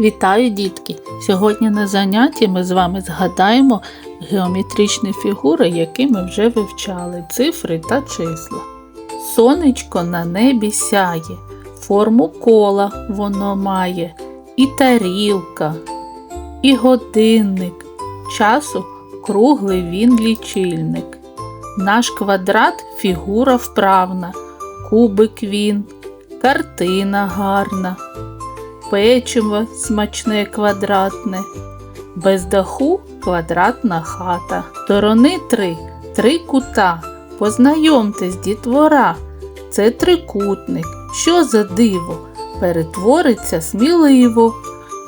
Вітаю, дітки! Сьогодні на занятті ми з вами згадаємо геометричні фігури, які ми вже вивчали, цифри та числа. Сонечко на небі сяє, форму кола воно має, і тарілка, і годинник. Часу круглий він лічильник. Наш квадрат фігура вправна, кубик він, картина гарна печиво смачне квадратне, без даху квадратна хата. Сторони три, три кута. Познайомтесь, дітвора, це трикутник. Що за диво? Перетвориться сміливо.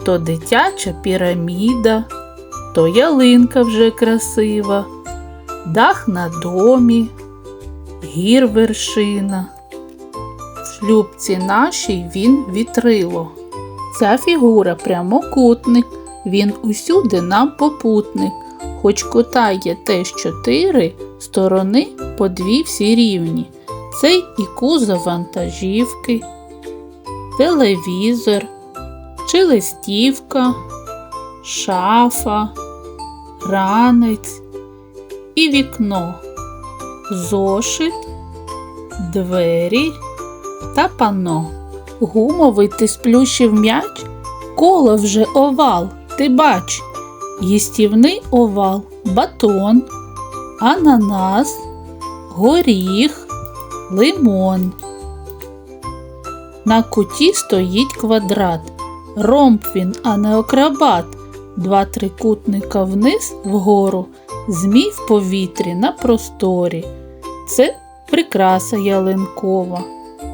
То дитяча піраміда, то ялинка вже красива, дах на домі, гір вершина. В шлюбці нашій він вітрило. Ця фігура прямокутник, він усюди нам попутник. Хоч кута є теж чотири, сторони по дві всі рівні. Це і кузов вантажівки, телевізор, чи листівка, шафа, ранець і вікно, зошит, двері та панно. Гумовий ти сплющив м'яч, коло вже овал, ти бач, їстівний овал, батон, ананас, горіх, лимон. На куті стоїть квадрат, ромб він, а не окрабат, два трикутника вниз вгору, змій в повітрі на просторі. Це прикраса ялинкова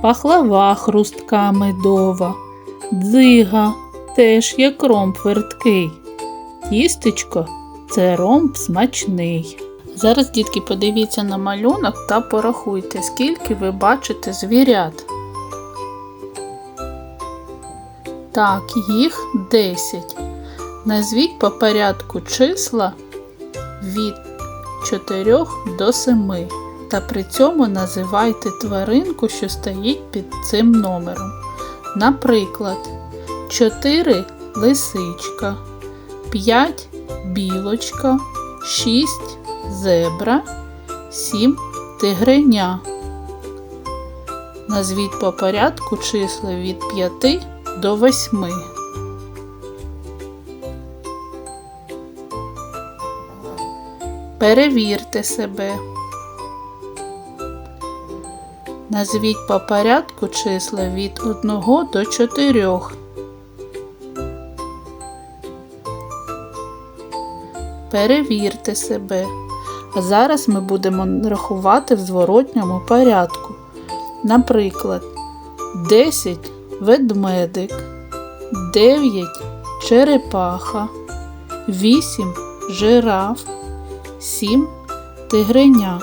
пахлава хрустка медова, дзига теж як ромб верткий. Тістечко це ромб смачний. Зараз, дітки, подивіться на малюнок та порахуйте, скільки ви бачите звірят. Так, їх 10. Назвіть по порядку числа від 4 до 7 та при цьому називайте тваринку, що стоїть під цим номером. Наприклад, 4 лисичка, 5 білочка, 6 зебра, 7 тигреня. Назвіть по порядку числа від 5 до 8. Перевірте себе. Назвіть по порядку числа від 1 до 4. Перевірте себе. А зараз ми будемо рахувати в зворотньому порядку. Наприклад, 10 ведмедик, 9 черепаха, 8 жираф, 7 тигреня.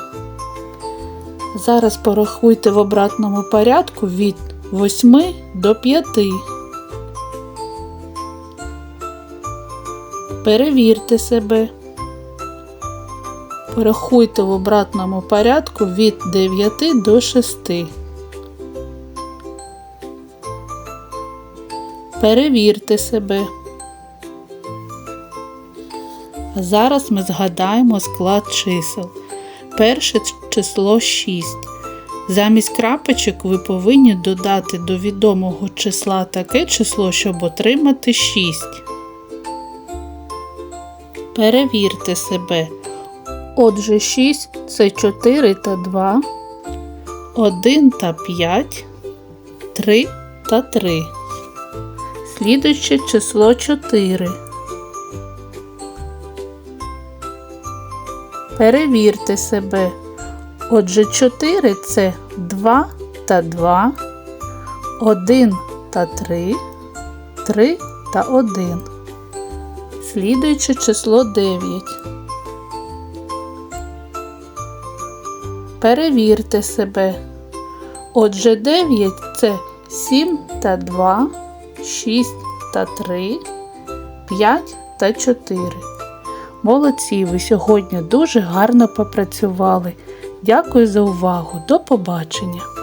Зараз порахуйте в обратному порядку від 8 до 5. Перевірте себе. Порахуйте в обратному порядку від 9 до 6. Перевірте себе. Зараз ми згадаємо склад чисел. Перше число 6. Замість крапочок ви повинні додати до відомого числа таке число, щоб отримати 6. Перевірте себе. Отже, 6 це 4 та 2, 1 та 5, 3 та 3. Слідуюче число 4. Перевірте себе. Отже, 4 це 2 та 2, 1 та 3, 3 та 1. Слідуюче число 9. Перевірте себе. Отже, 9 це 7 та 2, 6 та 3, 5 та 4. Молодці, ви сьогодні дуже гарно попрацювали. Дякую за увагу. До побачення!